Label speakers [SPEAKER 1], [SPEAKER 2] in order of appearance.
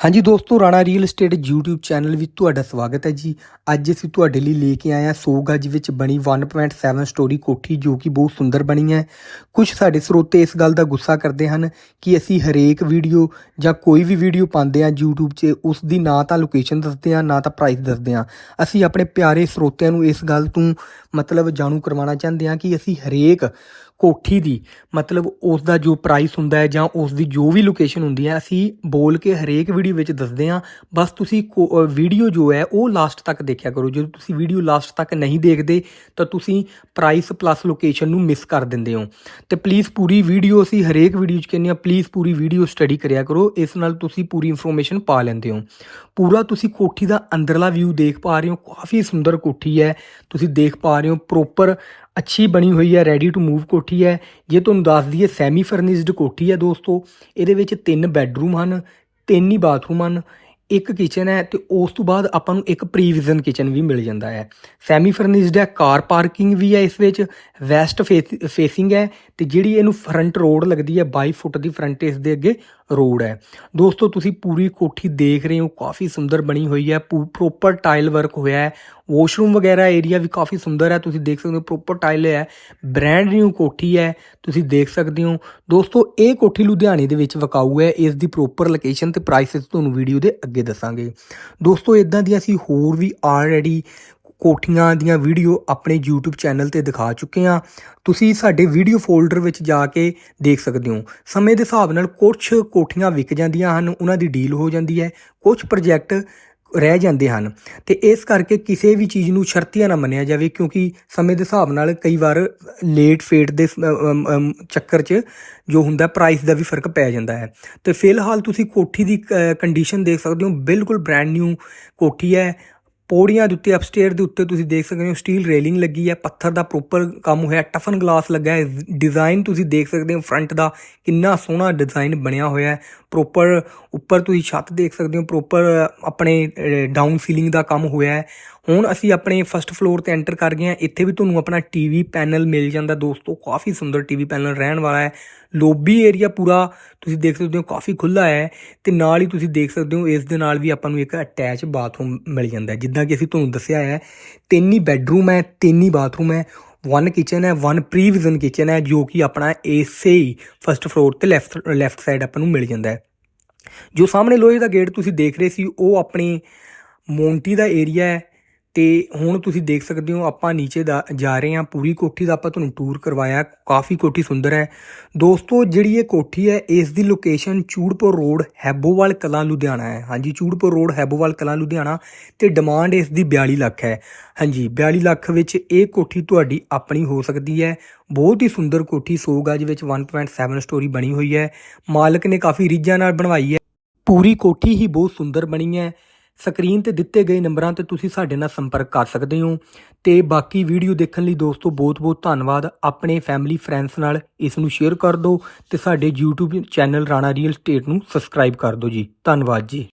[SPEAKER 1] ਹਾਂਜੀ ਦੋਸਤੋ, Rana real estate YouTube channel ਵਿੱਚ ਤੁਹਾਡਾ ਸਵਾਗਤ ਹੈ ਜੀ। ਅੱਜ ਅਸੀਂ ਤੁਹਾਡੇ ਲਈ ਲੈ ਕੇ ਆਏ ਹਾਂ 100 ਗਜ ਵਿੱਚ ਬਣੀ 1.7 ਸਟੋਰੀ ਕੋਠੀ, ਜੋ ਕਿ ਬਹੁਤ ਸੁੰਦਰ ਬਣੀ ਹੈ। ਕੁਝ ਸਾਡੇ ਸਰੋਤੇ ਇਸ ਗੱਲ ਦਾ ਗੁੱਸਾ ਕਰਦੇ ਹਨ ਕਿ ਅਸੀਂ ਹਰੇਕ ਵੀਡੀਓ ਜਾਂ ਕੋਈ ਵੀ ਵੀਡੀਓ ਪਾਉਂਦੇ ਹਾਂ YouTube 'ਚ, ਉਸ ਦੀ ਨਾ ਤਾਂ ਲੋਕੇਸ਼ਨ ਦੱਸਦੇ ਹਾਂ, ਨਾ ਤਾਂ ਪ੍ਰਾਈਸ ਦੱਸਦੇ ਹਾਂ। ਅਸੀਂ ਆਪਣੇ ਪਿਆਰੇ ਸਰੋਤਿਆਂ ਨੂੰ ਇਸ ਗੱਲ ਤੋਂ ਮਤਲਬ ਜਾਣੂ ਕਰਵਾਉਣਾ ਚਾਹੁੰਦੇ ਹਾਂ ਕਿ ਅਸੀਂ ਹਰੇਕ ਕੋਠੀ ਦੀ, ਮਤਲਬ ਉਸ ਦਾ ਜੋ ਪ੍ਰਾਈਸ ਹੁੰਦਾ ਹੈ ਜਾਂ ਉਸ ਦੀ ਜੋ ਵੀ ਲੋਕੇਸ਼ਨ ਹੁੰਦੀ ਹੈ, ਅਸੀਂ ਬੋਲ ਕੇ ਹਰੇਕ ਵੀਡੀਓ ਵਿੱਚ ਦੱਸਦੇ ਹਾਂ। ਬਸ ਤੁਸੀਂ ਵੀਡੀਓ ਜੋ ਹੈ, ਉਹ ਲਾਸਟ ਤੱਕ ਦੇਖਿਆ ਕਰੋ। ਜਦੋਂ ਤੁਸੀਂ ਵੀਡੀਓ ਲਾਸਟ ਤੱਕ ਨਹੀਂ ਦੇਖਦੇ, ਤਾਂ ਤੁਸੀਂ ਪ੍ਰਾਈਸ ਪਲੱਸ ਲੋਕੇਸ਼ਨ ਨੂੰ ਮਿਸ ਕਰ ਦਿੰਦੇ ਹੋ। ਤੇ ਪਲੀਜ਼ ਪੂਰੀ ਵੀਡੀਓ ਅਸੀਂ ਹਰੇਕ ਵੀਡੀਓ 'ਚ ਕਹਿੰਦੇ ਹਾਂ ਪਲੀਜ਼ ਪੂਰੀ ਵੀਡੀਓ ਸਟੱਡੀ ਕਰਿਆ ਕਰੋ। ਇਸ ਨਾਲ ਤੁਸੀਂ ਪੂਰੀ ਇਨਫੋਰਮੇਸ਼ਨ ਪਾ ਲੈਂਦੇ ਹੋ। ਪੂਰਾ ਤੁਸੀਂ ਕੋਠੀ ਦਾ ਅੰਦਰਲਾ ਵਿਊ ਦੇਖ ਪਾ ਰਹੇ ਹੋ। ਕਾਫੀ ਸੁੰਦਰ ਕੋਠੀ ਹੈ। ਤੁਸੀਂ ਦੇਖ ਪਾ ਰਹੇ ਹੋ ਪ੍ਰੋਪਰ ਅੱਛੀ ਬਣੀ ਹੋਈ ਹੈ ਰੈਡੀ ਟੂ ਮੂਵ ਕੋਠੀ ਹੈ। ਜੇ ਤੁਹਾਨੂੰ ਦੱਸ ਦਈਏ ਸੈਮੀ ਫਰਨਿਸ਼ਡ ਕੋਠੀ ਹੈ ਦੋਸਤੋ, ਇਹਦੇ ਵਿੱਚ ਤਿੰਨ ਬੈੱਡਰੂਮ ਹਨ, ਤਿੰਨ ਹੀ ਬਾਥਰੂਮ ਹਨ, ਇੱਕ ਕਿਚਨ ਹੈ ਤੇ ਉਸ ਤੋਂ ਬਾਅਦ ਆਪਾਂ ਨੂੰ ਇੱਕ ਪ੍ਰੀਵਿਜ਼ਨ ਕਿਚਨ ਵੀ ਮਿਲ ਜਾਂਦਾ ਹੈ। ਸੈਮੀ ਫਰਨਿਸ਼ਡ ਹੈ, ਕਾਰ ਪਾਰਕਿੰਗ ਵੀ ਹੈ ਇਸ ਵਿੱਚ ਵੈਸਟ ਫੇਸਿੰਗ ਹੈ ਤੇ ਜਿਹੜੀ ਇਹਨੂੰ ਫਰੰਟ ਰੋਡ ਲੱਗਦੀ ਹੈ 22 ਫੁੱਟ ਦੀ ਫਰੰਟ ਇਸ ਦੇ ਅੱਗੇ ਰੋਡ ਹੈ। ਦੋਸਤੋ, ਤੁਸੀਂ ਪੂਰੀ ਕੋਠੀ ਦੇਖ ਰਹੇ ਹੋ, ਕਾਫੀ ਸੁੰਦਰ ਬਣੀ ਹੋਈ ਹੈ ਪ੍ਰੋਪਰ ਟਾਈਲ ਵਰਕ ਹੋਇਆ ਹੈ ਵਾਸ਼ਰੂਮ ਵਗੈਰਾ ਏਰੀਆ ਵੀ ਕਾਫੀ ਸੁੰਦਰ ਹੈ, ਤੁਸੀਂ ਦੇਖ ਸਕਦੇ ਹੋ ਪ੍ਰੋਪਰ ਟਾਈਲ ਹੈ ਬ੍ਰਾਂਡ ਨਿਊ ਕੋਠੀ ਹੈ, ਤੁਸੀਂ ਦੇਖ ਸਕਦੇ ਹੋ। ਦੋਸਤੋ, ਇਹ ਕੋਠੀ ਲੁਧਿਆਣੇ ਦੇ ਵਿੱਚ ਵਕਾਊ ਹੈ, ਇਸ ਦੀ ਪ੍ਰੋਪਰ ਲੋਕੇਸ਼ਨ ਤੇ ਪ੍ਰਾਈਸਸ ਤੁਹਾਨੂੰ ਵੀਡੀਓ ਦੇ ਅੱਗੇ ਦੱਸਾਂਗੇ। ਦੋਸਤੋ ਇਦਾਂ ਦੀ ਅਸੀਂ ਹੋਰ ਵੀ ਆਲਰੇਡੀ ਕੋਠੀਆਂ ਦੀਆਂ ਵੀਡੀਓ ਆਪਣੇ YouTube ਚੈਨਲ ਤੇ ਦਿਖਾ ਚੁੱਕੇ ਹਾਂ। ਤੁਸੀਂ ਸਾਡੇ ਵੀਡੀਓ ਫੋਲਡਰ ਵਿੱਚ ਜਾ ਕੇ ਦੇਖ ਸਕਦੇ ਹੋ। ਸਮੇਂ ਦੇ ਹਿਸਾਬ ਨਾਲ ਕੁਝ ਕੋਠੀਆਂ ਵਿਕ ਜਾਂਦੀਆਂ ਹਨ, ਉਹਨਾਂ ਦੀ ਡੀਲ ਹੋ ਜਾਂਦੀ ਹੈ ਕੁਝ ਪ੍ਰੋਜੈਕਟ ਰਹਿ ਜਾਂਦੇ ਹਨ। ਤੇ ਇਸ ਕਰਕੇ ਕਿਸੇ ਵੀ ਚੀਜ਼ ਨੂੰ ਸ਼ਰਤੀਆਂ ਨਾ ਮੰਨਿਆ ਜਾਵੇ ਕਿਉਂਕਿ ਸਮੇਂ ਦੇ ਹਿਸਾਬ ਨਾਲ ਕਈ ਵਾਰ ਲੇਟ ਫੇਟ ਦੇ ਚੱਕਰ 'ਚ ਜੋ ਹੁੰਦਾ ਪ੍ਰਾਈਸ ਦਾ ਵੀ ਫ਼ਰਕ ਪੈ ਜਾਂਦਾ ਹੈ। ਤੇ ਫਿਲਹਾਲ ਤੁਸੀਂ ਕੋਠੀ ਦੀ ਕੰਡੀਸ਼ਨ ਦੇਖ ਸਕਦੇ ਹੋ, ਬਿਲਕੁਲ ਬ੍ਰੈਂਡ ਨਿਊ ਕੋਠੀ ਹੈ। ਪੌੜੀਆਂ ਦੇ ਉੱਤੇ ਅਪਸਟੇਅਰ ਦੇ ਉੱਤੇ ਤੁਸੀਂ ਦੇਖ ਸਕਦੇ ਹੋ ਸਟੀਲ ਰੇਲਿੰਗ ਲੱਗੀ ਹੈ, ਪੱਥਰ ਦਾ ਪ੍ਰੋਪਰ ਕੰਮ ਹੋਇਆ ਟਫਨ ਗਲਾਸ ਲੱਗਾ ਹੈ ਡਿਜ਼ਾਈਨ ਤੁਸੀਂ ਦੇਖ ਸਕਦੇ ਹੋ ਫਰੰਟ ਦਾ ਕਿੰਨਾ ਸੋਹਣਾ ਡਿਜ਼ਾਈਨ ਬਣਿਆ ਹੋਇਆ ਹੈ ਪ੍ਰੋਪਰ ਉੱਪਰ ਤੁਸੀਂ ਛੱਤ ਦੇਖ ਸਕਦੇ ਹੋ ਪ੍ਰੋਪਰ ਆਪਣੇ ਡਾਊਨ ਸੀਲਿੰਗ ਦਾ ਕੰਮ ਹੋਇਆ ਹੈ। ਹੁਣ ਅਸੀਂ ਆਪਣੇ ਫਰਸਟ ਫਲੋਰ ਤੇ ਐਂਟਰ ਕਰ ਗਏ ਹਾਂ। ਇੱਥੇ ਵੀ ਤੁਹਾਨੂੰ ਆਪਣਾ ਟੀਵੀ ਪੈਨਲ ਮਿਲ ਜਾਂਦਾ ਦੋਸਤੋ। ਕਾਫੀ ਸੁੰਦਰ ਟੀਵੀ ਪੈਨਲ ਰਹਿਣ ਵਾਲਾ ਹੈ। ਲੋਬੀ ਏਰੀਆ ਪੂਰਾ ਤੁਸੀਂ ਦੇਖ ਸਕਦੇ ਹੋ, ਕਾਫੀ ਖੁੱਲਾ ਹੈ ਤੇ ਨਾਲ ਹੀ ਤੁਸੀਂ ਦੇਖ ਸਕਦੇ ਹੋ, ਇਸ ਦੇ ਨਾਲ ਵੀ ਆਪਾਂ ਨੂੰ ਇੱਕ ਅਟੈਚ ਬਾਥਰੂਮ ਮਿਲ ਜਾਂਦਾ ਜਿੱਦਾਂ ਕਿ ਅਸੀਂ ਤੁਹਾਨੂੰ ਦੱਸਿਆ ਹੈ, ਤਿੰਨ ਹੀ ਬੈੱਡਰੂਮ ਹੈ, ਤਿੰਨ ਹੀ ਬਾਥਰੂਮ ਹੈ ਵਨ ਕਿਚਨ ਹੈ ਵਨ ਪ੍ਰੀਵੀਜ਼ਨ ਕਿਚਨ ਹੈ, ਜੋ ਕਿ ਆਪਣਾ ਏਸੇ ਹੀ ਫਰਸਟ ਫਲੋਰ ਤੇ ਲੈਫਟ ਲੈਫਟ ਸਾਈਡ ਆਪਾਂ ਨੂੰ ਮਿਲ ਜਾਂਦਾ ਹੈ। ਜੋ ਸਾਹਮਣੇ ਲੋਹੇ ਦਾ ਗੇਟ ਤੁਸੀਂ ਦੇਖ ਰਹੇ ਸੀ, ਉਹ ਆਪਣੀ ਮੌਂਟੀ ਦਾ ਏਰੀਆ ਹੈ। ਤੇ ਹੁਣ ਤੁਸੀਂ ਦੇਖ ਸਕਦੇ ਹੋ, ਆਪਾਂ ਨੀਚੇ ਦਾ ਜਾ ਰਹੇ ਹਾਂ, ਪੂਰੀ ਕੋਠੀ ਦਾ ਆਪਾਂ ਤੁਹਾਨੂੰ ਟੂਰ ਕਰਵਾਇਆ, ਕਾਫੀ ਕੋਠੀ ਸੁੰਦਰ ਹੈ। ਦੋਸਤੋ, ਜਿਹੜੀ ਇਹ ਕੋਠੀ ਹੈ, ਇਸ ਦੀ ਲੋਕੇਸ਼ਨ ਚੂੜਪੁਰ ਰੋਡ ਹੈਬੋਵਾਲ ਕਲਾਂ, ਲੁਧਿਆਣਾ ਹੈ। ਹਾਂਜੀ, ਚੂੜਪੁਰ ਰੋਡ ਹੈਬੋਵਾਲ ਕਲਾਂ, ਲੁਧਿਆਣਾ ਤੇ ਡਿਮਾਂਡ ਇਸ ਦੀ 42 ਲੱਖ ਹੈ। ਹਾਂਜੀ 42 ਲੱਖ ਵਿੱਚ ਇਹ ਕੋਠੀ ਤੁਹਾਡੀ ਆਪਣੀ ਹੋ ਸਕਦੀ ਹੈ। ਬਹੁਤ ਹੀ ਸੁੰਦਰ ਕੋਠੀ 100 ਗਜ ਵਿੱਚ 1.7 ਸਟੋਰੀ ਬਣੀ ਹੋਈ ਹੈ। ਮਾਲਕ ਨੇ ਕਾਫੀ ਰੀਝਾਂ ਨਾਲ ਬਣਵਾਈ ਹੈ। ਪੂਰੀ ਕੋਠੀ ਹੀ ਬਹੁਤ ਸੁੰਦਰ ਬਣੀ ਹੈ। ਸਕਰੀਨ ਤੇ ਦਿੱਤੇ ਗਏ ਨੰਬਰਾਂ ਤੇ ਤੁਸੀਂ ਸਾਡੇ ਨਾਲ ਸੰਪਰਕ ਕਰ ਸਕਦੇ ਹੋ। ਤੇ ਬਾਕੀ ਵੀਡੀਓ ਦੇਖਣ ਲਈ ਦੋਸਤੋ ਬਹੁਤ-ਬਹੁਤ ਧੰਨਵਾਦ। ਆਪਣੇ ਫੈਮਿਲੀ ਫਰੈਂਡਸ ਨਾਲ ਇਸ ਨੂੰ ਸ਼ੇਅਰ ਕਰ ਦਿਓ ਤੇ ਸਾਡੇ YouTube channel Rana real state ਨੂੰ ਸਬਸਕ੍ਰਾਈਬ ਕਰ ਦਿਓ ਜੀ। ਧੰਨਵਾਦ ਜੀ।